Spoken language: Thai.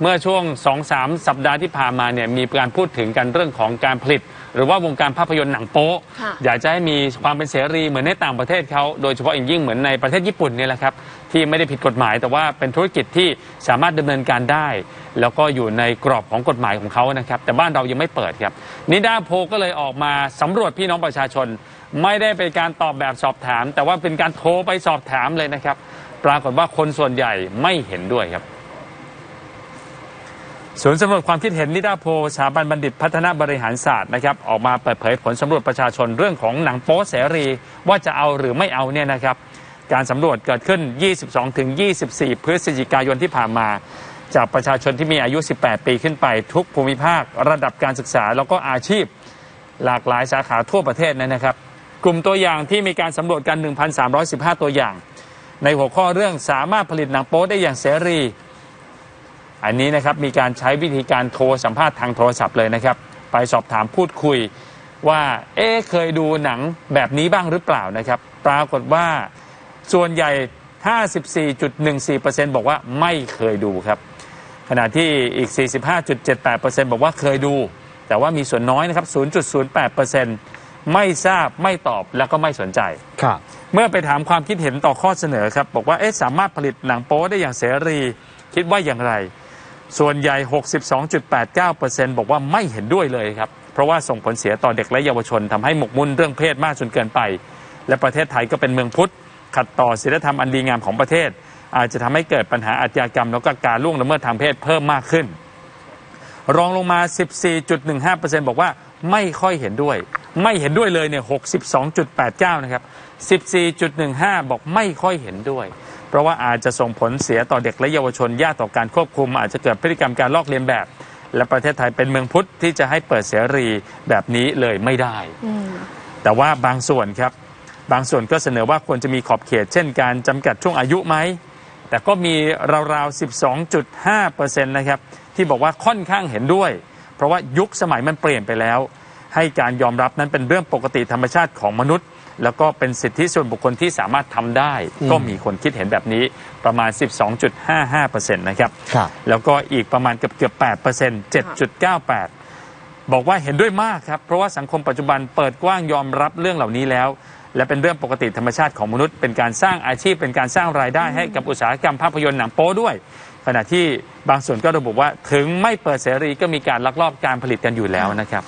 เมื่อช่วง 2-3 สัปดาห์ที่ผ่านมาเนี่ยมีการพูดถึงกันเรื่องของการผลิต หรือว่าวงการภาพยนตร์หนังโป๊ะค่ะอยากจะให้มีความเป็นเสรีเหมือนในต่างประเทศเขาโดยเฉพาะอย่างยิ่งเหมือนในประเทศญี่ปุ่นเนี่ยแหละครับ ที่ไม่ได้ผิดกฎหมาย แต่ว่าเป็นธุรกิจที่สามารถดำเนินการได้ แล้วก็อยู่ในกรอบของกฎหมายของเขานะครับ แต่บ้านเรายังไม่เปิดครับนิดาโพลก็เลยออกมาสำรวจพี่น้องประชาชน ไม่ได้เป็นการตอบแบบสอบถาม แต่ว่าเป็นการโทรไปสอบถามเลยนะครับ ปรากฏว่าคนส่วนใหญ่ไม่เห็นด้วยครับ ศูนย์สำรวจความคิดเห็นนิดาโพสถาบันบัณฑิตพัฒนาบริหารศาสตร์นะครับออกมาเปิดเผยผลสำรวจประชาชนเรื่องของหนังโป๊เสรี ว่าจะเอาหรือไม่เอาเนี่ยนะครับการสำรวจเกิดขึ้น 22-24 พฤศจิกายนที่ผ่านมา จากประชาชนที่มีอายุ 18 ปีขึ้นไป ทุกภูมิภาค ระดับการศึกษาแล้วก็อาชีพ หลากหลายสาขาทั่วประเทศนะครับ กลุ่มตัวอย่างที่มีการสำรวจกัน 1,315 ตัวอย่าง ในหัวข้อเรื่องสามารถผลิตหนังโป๊ได้อย่างเสรี อันนี้นะครับมีการใช้วิธีการโทรสัมภาษณ์ทางโทรศัพท์เลยนะครับ ไปสอบถามพูดคุยว่าเอ๊ะเคยดูหนังแบบนี้บ้างหรือเปล่านะครับ ปรากฏว่าส่วนใหญ่ 54.14%บอกว่าไม่เคยดูครับ ขณะที่อีก 45.78%บอกว่าเคยดู แต่ว่ามีส่วนน้อยนะครับ 0.08%ไม่ทราบไม่ตอบแล้วก็ไม่สนใจครับเมื่อไปถามความคิดเห็นต่อข้อเสนอครับ บอกว่าเอ๊ะสามารถผลิตหนังโป๊ได้อย่างเสรีคิดว่าอย่างไร ส่วนใหญ่ 62.89%บอกว่าไม่เห็นด้วยเลยครับ เพราะว่าส่งผลเสียต่อเด็กและเยาวชนทำให้หมกมุ่นเรื่องเพศมากจนเกินไป และประเทศไทยก็เป็นเมืองพุทธ ขัดต่อศีลธรรมอันดีงามของประเทศ อาจจะทำให้เกิดปัญหาอาชญากรรม แล้วก็การล่วงละเมิดทางเพศเพิ่มมากขึ้น รองลงมา 14.15%บอกว่าไม่ค่อยเห็นด้วย ไม่เห็นด้วยเลยเนี่ย 62.89 นะครับ 14.15 บอกไม่ค่อยเห็นด้วย ราะว่าอาจจะส่งผลเสียต่อเด็กและเยาวชนยากต่อการควบคุม อาจจะเกิดพฤติกรรมการลอกเลียนแบบ และประเทศไทยเป็นเมืองพุทธที่จะให้เปิดเสรีแบบนี้เลยไม่ได้อืมแต่ว่าบางส่วนครับ บางส่วนก็เสนอว่าควรจะมีขอบเขต เช่นการจำกัดช่วงอายุไหมแต่ก็มีราวๆ 12.5%นะครับที่บอกว่าค่อนข้างเห็นด้วย เพราะว่ายุคสมัยมันเปลี่ยนไปแล้ว ให้การยอมรับนั้นเป็นเรื่องปกติธรรมชาติของมนุษย์ แล้วก็เป็นสิทธิส่วนบุคคลที่สามารถทำได้อืมก็มีคนคิดเห็นแบบนี้ประมาณ 12.55%นะครับครับแล้วก็อีกประมาณเกือบเกือบ8% 7.98 บอกว่าเห็นด้วยมากครับ เพราะว่าสังคมปัจจุบันเปิดกว้างยอมรับเรื่องเหล่านี้แล้ว และเป็นเรื่องปกติธรรมชาติของมนุษย์ เป็นการสร้างอาชีพเป็นการสร้างรายได้ให้กับอุตสาหกรรมภาพยนตร์หนังโป๊ด้วยขณะที่บางส่วนก็ระบุว่าถึงไม่เปิดเสรีก็มีการลักลอบการผลิตกันอยู่แล้วนะครับ